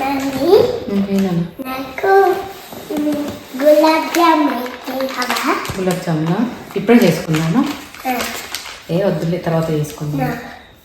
Mummy నాకు గులాబ్ జామ్ గులాబ్ జామునా? ఇప్పుడే చేసుకున్నాను ఏ వద్దులే తర్వాత చేసుకుందాం. నా.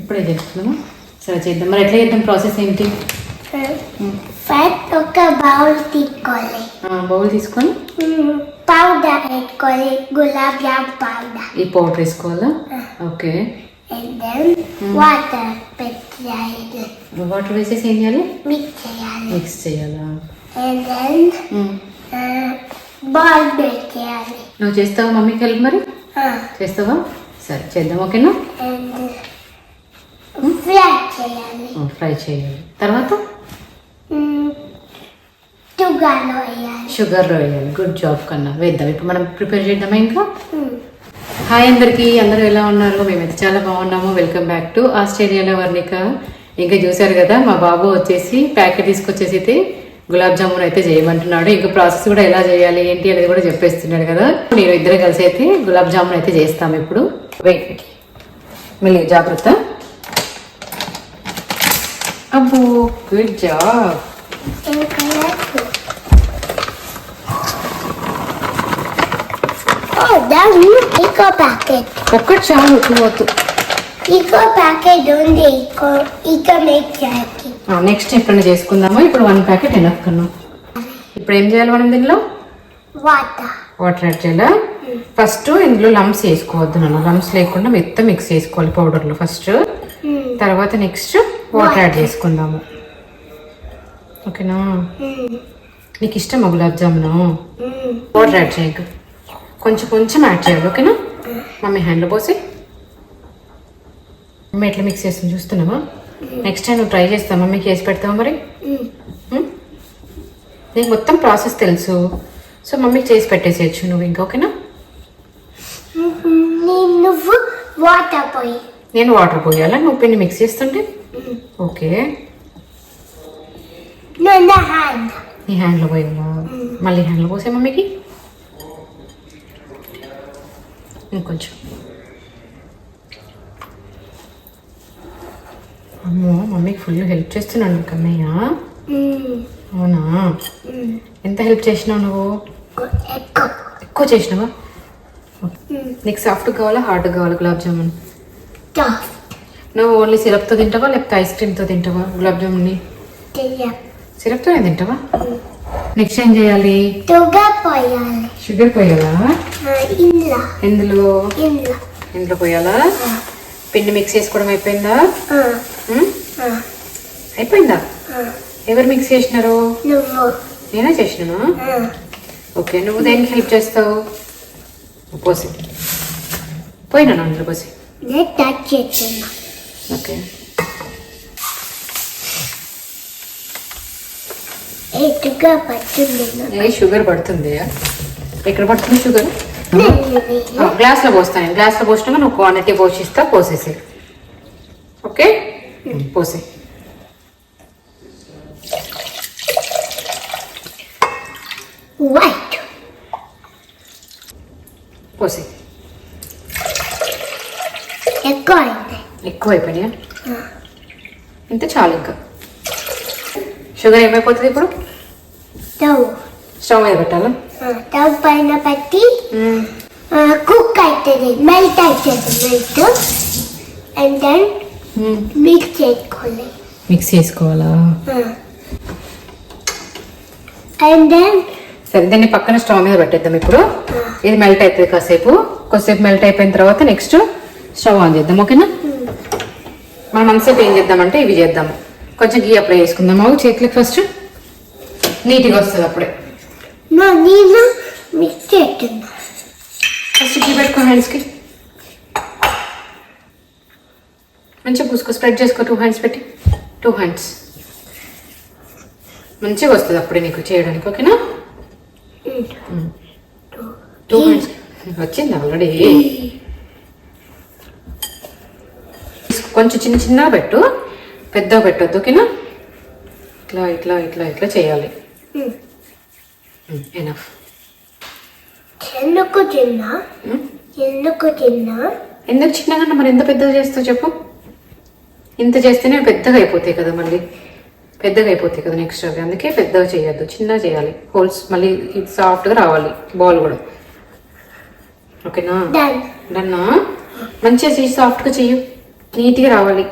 ఇప్పుడే చేసుకున్నాము సరే చేద్దాం. మరి ఎట్లా చేద్దాం ప్రాసెస్ ఏంటి? ఫస్ట్ ఒక బౌల్ తీసుకోవాలి. బౌల్ తీసుకొని? పౌడర్ పెట్టుకోవాలి గులాబ్ జామ్ పౌడర్. ఈ పౌడర్ వేసుకోవాలా? ఓకే. అండ్ దెన్ వాటర్ పెట్టాలి వాటర్ వేసేసి ఏం చేయాలి? మిక్స్ చేయాలి. మిక్స్ చేయాలా? అండ్ దెన్ బాల్ పెట్టేయాలి నువ్వు చేస్తావా మమ్మీకి హెల్ప్ మరి? చేస్తావా? సరే చేద్దాం ఓకేనా? ఫ్రై చేయాలి. ఫ్రై చేయాలి. తర్వాత? షుగర్లో వేయాలి. గుడ్ జాబ్ కన్నా. వేద్దాం. ఇప్పుడు మనం ప్రిపేర్ చేద్దామా ఇంకా. హాయ్ అందరికీ అందరూ ఎలా ఉన్నారు? మేమైతే చాలా బాగున్నాము. వెల్కమ్ బ్యాక్ టు ఆస్ట్రేలియాలో వర్ణిక ఇంకా చూశారు కదా మా బాబు వచ్చేసి ప్యాకెట్ తీసుకొచ్చేసి అయితే గులాబ్ జామున్ అయితే చేయమంటున్నాడు. ఇంకా ప్రాసెస్ కూడా ఎలా చేయాలి ఏంటి అనేది కూడా చెప్పేస్తున్నాడు కదా. నేను ఇద్దరు కలిసి అయితే గులాబ్ జామున్ అయితే చేస్తాము ఇప్పుడు. వెయిట్ మళ్ళీ జాగ్రత్త. అబ్బో good job Colorful. Oh, packet. ఒక్కటి చాలు వద్దు Eco packet ఉంది make jacket. నెక్స్ట్ ఎప్పుడైనా చేసుకుందామా ఇప్పుడు వన్ ప్యాకెట్ ఎనఫ్ కన్నా ఇప్పుడు ఏం చేయాలి మనం దీనిలో Water. వాటర్ యాడ్ చేయాలా ఫస్ట్ ఇందులో లమ్స్ వేసుకోవద్దు నన్ను లమ్స్ లేకుండా మెత్త మిక్స్ చేసుకోవాలి పౌడర్లో ఫస్ట్ Hmm. తర్వాత నెక్స్ట్ వాటర్ యాడ్ చేసుకుందాము ఓకేనా Hmm. నీకు ఇష్టమా గులాబ్ జామును Hmm. వాటర్ యాడ్ చేయకు కొంచెం కొంచెం యాడ్ చేయాలి ఓకేనా? మమ్మీ హ్యాండ్లో పోసి. మమ్మీ ఎట్లా మిక్స్ చేస్తుంది చూస్తున్నావా? నెక్స్ట్ టైం నువ్వు ట్రై చేస్తావు? మమ్మీకి వేసి పెడతావా మరి. హ్మ్? నీకు మొత్తం ప్రాసెస్ తెలుసు. సో మమ్మీకి చేసి పెట్టేసేయచ్చు నువ్వు ఇంకా ఓకేనా? నేను నువ్వు వాటర్ పోయి. నేను వాటర్ పోయాలా? నువ్వు పిండి మిక్స్ చేస్తుంటే? ఓకే. నా హ్యాండ్ నీ హ్యాండ్లో పోయాలా మళ్ళీ హ్యాండ్లో పోసే మమ్మీకి? ఇంకొంచెం అమ్మో మమ్మీకి ఫుల్ హెల్ప్ చేస్తున్నాను కన్నయ్య అవునా? ఎంత హెల్ప్ చేసినావు నువ్వు? ఎక్కువ ఎక్కువ. చేసినావా? నీకు సాఫ్ట్ కావాలా హార్డ్ కావాలా గులాబ్ జామున్? నువ్వు ఓన్లీ సిరప్తో తింటావా లేకపోతే ఐస్ క్రీమ్తో తింటావా గులాబ్ జామున్ని? సిరప్తోనే తింటావా? నెక్స్ట్ ఏం చేయాలి? టుగా పోయాలి. షుగర్ పోయాలా? ఇందులో. ఇంట్లో ఇందులో. పోయాలా? పిండి మిక్స్ చేసుకోవడం అయిపోయిందా? అయిపోయిందా? ఎవరు మిక్స్ చేసినారు? నేనే చేసినానా? ఓకే నువ్వు దేనికి హెల్ప్ చేస్తావు? పోసి పోయినా అందులో పోసి ఓకే. షుగర్ పడుతుంది? ఎక్కడ పడుతుంది షుగర్ గ్లాస్లో పోస్తాను. గ్లాస్లో పోసినాక నువ్వు క్వాంటిటీ పోసిస్తా పోసేసి. ఓకే? పోసే. వైట్ పోసే. ఎక్కువ ఎక్కువ అయిపోయినాయా? ఇంత చాలు ఇంకా. షుగర్ ఏమైపోతుంది ఇప్పుడు? స్టవ్ స్టవ్ మీద పెట్టాలా? స్టవ్ పైన పెట్టి కుక్ అవుతుంది మెల్ట్ అవుతుంది మెల్ట్ అండ్ దెన్ మిక్స్ చేసుకోవాలి. మిక్స్ చేసుకోవాలా? అండ్ దెన్ సరే దీన్ని పక్కన స్టవ్ మీద పెట్టేద్దాం ఇప్పుడు. ఇది మెల్ట్ అవుతుంది కాసేపు. కొద్దిసేపు మెల్ట్ అయిపోయిన తర్వాత నెక్స్ట్ స్టవ్ ఆన్ చేద్దాం ఓకేనా? మనం అంతసేపు ఏం చేద్దామంటే ఇవి చేద్దాం. కొంచెం గీ అప్లై చేసుకుందాం అవు చేతులకు ఫస్ట్ నీట్గా వస్తుంది అప్పుడే. నేను మిక్స్ చేస్తున్నా ఫస్ట్ గీ పెట్టుకో హ్యాండ్స్కి మంచిగా పూసుకో స్ప్రెడ్ చేసుకో టూ హ్యాండ్స్ పెట్టి. టూ హ్యాండ్స్ మంచిగా వస్తుంది అప్పుడే నీకు చేయడానికి ఓకేనా టూ హ్యాండ్స్ వచ్చింది ఆల్రెడీ కొంచెం చిన్న చిన్నగా పెట్టు. పెద్దగా పెట్టొద్దు ఓకేనా ఇట్లా ఇట్లా ఇట్లా ఇట్లా చేయాలి. ఎనఫ్ ఎందుకు తిన్నా? ఎందుకు తిన్నా? ఎందుకు చిన్నగా మరి ఎంత పెద్దగా చేస్తావు చెప్పు? ఇంత చేస్తేనే పెద్దగా అయిపోతాయి కదా మళ్ళీ. పెద్దగా అయిపోతాయి కదా నెక్స్ట్ అవి అందుకే పెద్దగా చేయొద్దు చిన్నగా చేయాలి. హోల్స్ మళ్ళీ ఇది సాఫ్ట్గా రావాలి బాల్ కూడా. ఓకేనా. డన్నా మంచిగా చేసి సాఫ్ట్గా చెయ్యు. నీట్గా రావాలి.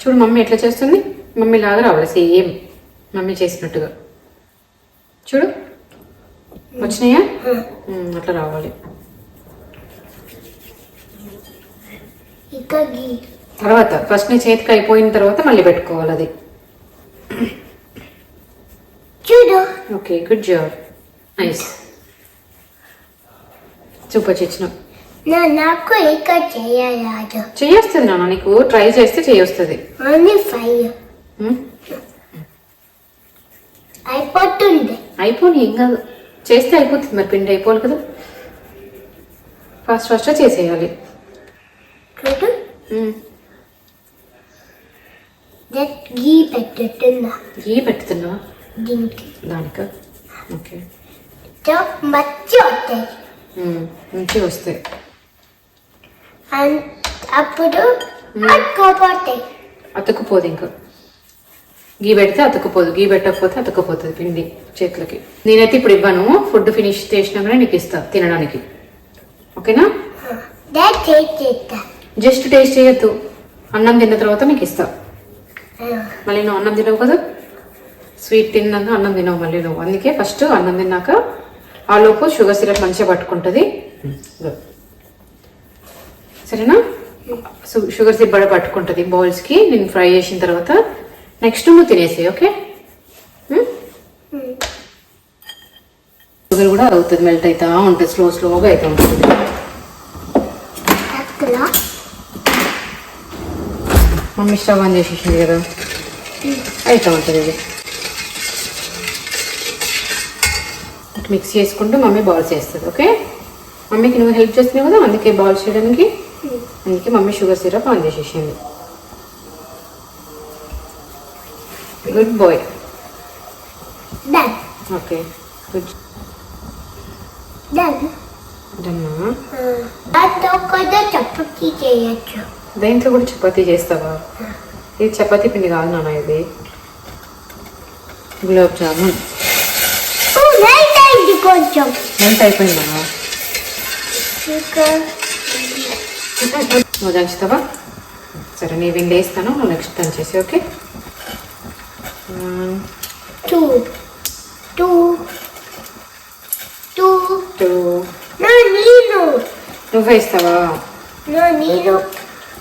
చూడు మమ్మీ ఎట్లా చేస్తుంది? మమ్మీ లాగా రావాలి సేమ్ మమ్మీ చేసినట్టుగా. చూడు. వచ్చినాయా? అట్లా రావాలి. తర్వాత ఫస్ట్ నీ చేతికి అయిపోయిన తర్వాత మళ్ళీ పెట్టుకోవాలి అది. చూడు. Okay good job. Nice. Super చేసిన నా నాకు ఇంకా చేయరాదు చేయొస్తుంది నీకు ట్రై చేస్తే చేయొస్తుంది. Only five. ఉమ్, అయిపోతుంది. అయిపోని ఏం కాదు. చేస్తే అయిపోతుంది మరి పిండి అయిపోవాలి కదా. ఫాస్ట్ ఫాస్ట్గా చేసేయాలి. గీ పెట్టుతున్నా ఏ పెడుతున్నా దీనికి. దానిక? ఓకే. సో మచ్చి వస్తాయి. మంచిగా వస్తాయి. అండ్ అప్పుడు అతుక్కుపోదు ఇంకా. గీ పెడితే అతుక్కుపోదు గీ పెట్టకపోతే అతుక్కుపోతుంది పిండి చేతులకి. నేనైతే ఇప్పుడు ఇవ్వను ఫుడ్ ఫినిష్ చేసినాకనే నీకు ఇస్తా తినడానికి. ఓకేనా? జస్ట్ టేస్ట్ చేయొద్దు. అన్నం తిన్న తర్వాత నీకు ఇస్తా. మళ్ళీ నువ్వు అన్నం తినవు కదా? స్వీట్ తిన్నాక అన్నం తినవు మళ్ళీ నువ్వు. అందుకే ఫస్ట్ అన్నం తిన్నాక ఆ లోపు షుగర్ సిరప్ మంచిగా పట్టుకుంటుంది. సరేనా? షుగర్ సిరప్ పట్టుకుంటుంది బౌల్స్కి. నేను ఫ్రై చేసిన తర్వాత నెక్స్ట్ నువ్వు తినేసి ఓకే షుగర్ కూడా అవుతుంది మెల్ట్ అవుతా ఉంటుంది స్లో స్లోగా అవుతూ ఉంటుంది. మమ్మీ స్టవ్ ఆన్ చేసేసింది కదా. అవుతూ ఉంటుంది ఇది. మిక్స్ చేసుకుంటూ మమ్మీ బాల్స్ చేస్తుంది ఓకే మమ్మీకి నువ్వు హెల్ప్ చేస్తున్నావు కదా అందుకే బాల్స్ చేయడానికి? అందుకే మమ్మీ షుగర్ సిరప్ ఆన్ చేసేసింది. Good boy done okay good done chapati చేయొచ్చు. దేంట్లో కూడా చపాతీ చేస్తావా? ఇది చపాతీ పిండి కాదు నాన్న ఇది. గులాబ్ జామున్. నైట్ కొంచెం. ఎంత అయిపోయిందా? ఇంకా నువ్వు దంచుతావా? సరే నీ విండి వేస్తాను నువ్వు నెక్స్ట్ దంచేసి ఓకే? టూ టూ టూ నా నేను నువ్వు నా నేను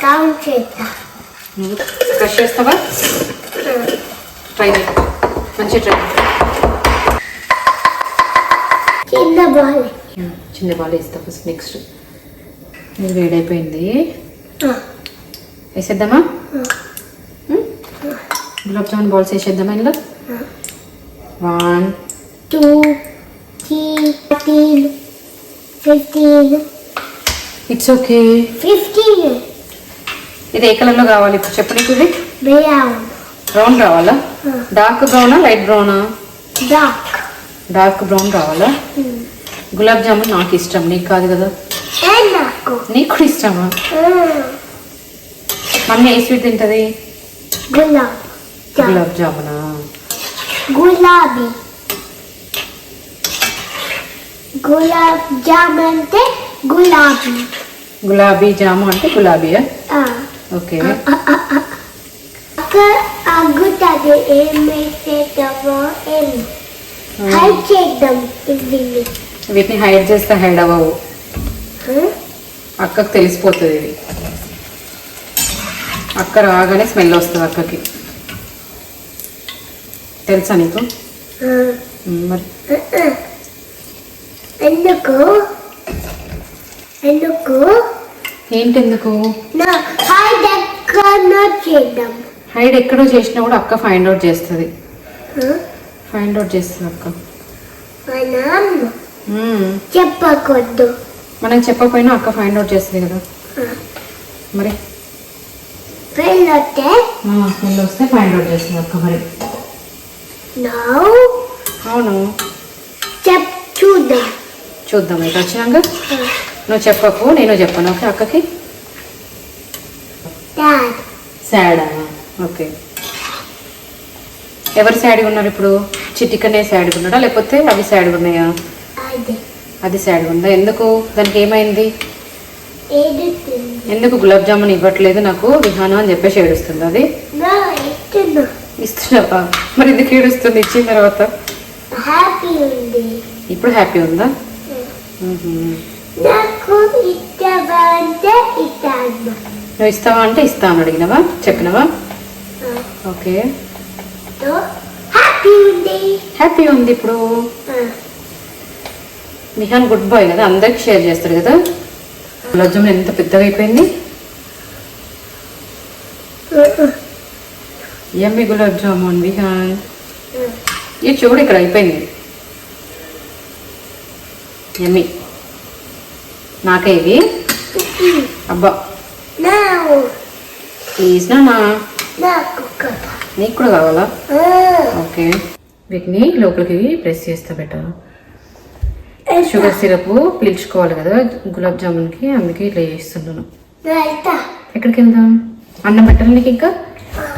కౌంట్ చేస్తా క్రష్ చేస్తావా ట్రై చేయి మంచి ట్రై చిన్న బాల్ చిన్న బాల్ వేస్తా ఫస్ట్ నెక్స్ట్ వేడైపోయింది వేసేద్దామా? గులాబ్ జామున్ బాల్స్ వేసేద్దామా ఇందులో one two three fifteen fifteen it's okay fifteen ఇది ఏ కలర్లో కావాలి? ఇప్పుడు చెప్పు నీకు ఇది. బ్రౌన్ రావాలా? డార్క్ బ్రౌనా లైట్ బ్రౌనా డార్క్ డార్క్ బ్రౌన్ రావాలా? గులాబ్ జామున్ నాకు ఇష్టం. నీకు కాదు కదా? అండ్ నాకు? నీకు కూడా ఇష్టమా? మమ్మీ ఏ స్వీట్ తింటది? గులాబ్. జామ్ గులాబ్ జామునా గులాబీ గులాబ్ జామ్ అంటే గులాబీ గులాబీ జాము అంటే గులాబీయా ఆ, ఓకే అక్క అగ్గుతుంది ఏం వేసేద్దామో ఏం హైడ్ చేద్దాం ఇది వీటిని హైడ్ చేస్తే హైడ్ అవ్వవు అక్కకు తెలిసిపోతుంది ఇది అక్క రాగానే స్మెల్ వస్తుంది అక్కకి తెలుసా నీకు? మరి. ఎందుకు? ఎందుకు? ఏంటి ఎందుకు నా హైడ్ ఎక్కడ చేద్దాం. హైడ్ ఎక్కడో చేసినా కూడా అక్క ఫైండ్ అవుట్ చేస్తుంది. ఫైండ్ అవుట్ చేస్తుంది అక్క. చెప్పకూడదు. మనం చెప్పకపోయినా అక్క ఫైండ్ అవుట్ చేస్తుంది కదా. మరి? వెళ్ళొస్తే స్మెల్ వస్తే ఫైండ్ అవుట్ చేస్తుంది అక్క మరి. అవును. చూద్దాం చూద్దాం అయితే వచ్చినాక. నువ్వు చెప్పకు నేను చెప్పను ఓకే అక్కకి? సాడా ఓకే. ఎవరు సాడ్గా ఉన్నారు ఇప్పుడు? చిట్టికనే సాడ్గా ఉన్నాడా? లేకపోతే అవి సాడ్గా ఉన్నాయా? అదే సాడ్గా ఉందా? ఎందుకు? దానికి ఏమైంది? ఎందుకు గులాబ్ జామున్ ఇవ్వట్లేదు నాకు? విహానం అని చెప్పేసి ఏడుస్తుంది అది? ఇస్తున్నావా మరి ఎందుకు ఏడుస్తుంది ఇచ్చిన తర్వాత? హ్యాపీ ఉంది. ఇప్పుడు హ్యాపీ ఉందా. నాకు అంటే ఇస్తాను నువ్వు ఇస్తావా అంటే ఇస్తా అని అడిగినవా? చెప్పినవా? ఓకే. హ్యాపీ ఉంది. హ్యాపీ ఉంది ఇప్పుడు. విహాన్ గుడ్ బాయ్ కదా అందరికి షేర్ చేస్తాడు కదా. గులాబ్ జామున్ ఎంత పెద్దగా అయిపోయింది? ఎమ్మి గులాబ్ జామున్ విహాన్ ఇది చూడు ఇక్కడ అయిపోయింది. ఎమ్మి నాకే ఇది? అబ్బా. నా ప్లీజ్ నానా నాకు కూడా కావాలా? ఓకే. వీటిని లోపలికి ప్రెస్ చేస్తా బెటర్. షుగర్ సిరప్ పీల్చుకోవాలి కదా గులాబ్ జామున్కి అందుకే ఇట్లా చేస్తున్నాను. ఎక్కడికి వెళ్దాం? అన్నం పెట్టాలి నీకు ఇంకా?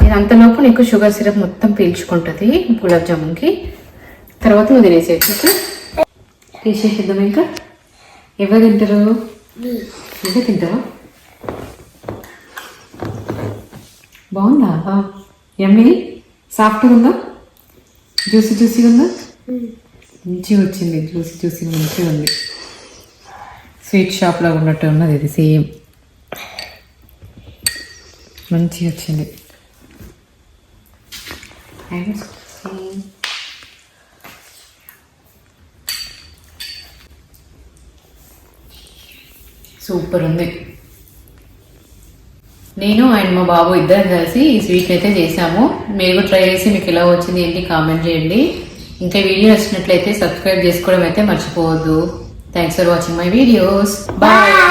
ఇది అంతలోపు నీకు షుగర్ సిరప్ మొత్తం పీల్చుకుంటుంది గులాబ్ జామున్కి. తర్వాత నువ్వు తినేసేసి తీసేసిద్దాం ఇంకా? ఎవరు తింటారు? నువ్వే తింటావా? బాగుందా? ఎమ్మి సాఫ్ట్గా ఉందా? జ్యూసీ జ్యూసీగా ఉందా? మంచిగా వచ్చింది జ్యూసీ జ్యూసీ మంచిగా ఉంది. స్వీట్ షాప్లో ఉన్నట్టు ఉన్నది ఇది సేమ్. మంచిగా వచ్చింది. And same. సూపర్ ఉంది. నేను అండ్ మా బాబు ఇద్దరం కలిసి ఈ స్వీట్ అయితే చేసాము. మీరు కూడా ట్రై చేసి మీకు ఎలా వచ్చింది ఏంటి కామెంట్ చేయండి. ఇంకా వీడియో నచ్చినట్లయితే సబ్స్క్రైబ్ చేసుకోవడం అయితే మర్చిపోవద్దు. Thanks for watching my videos bye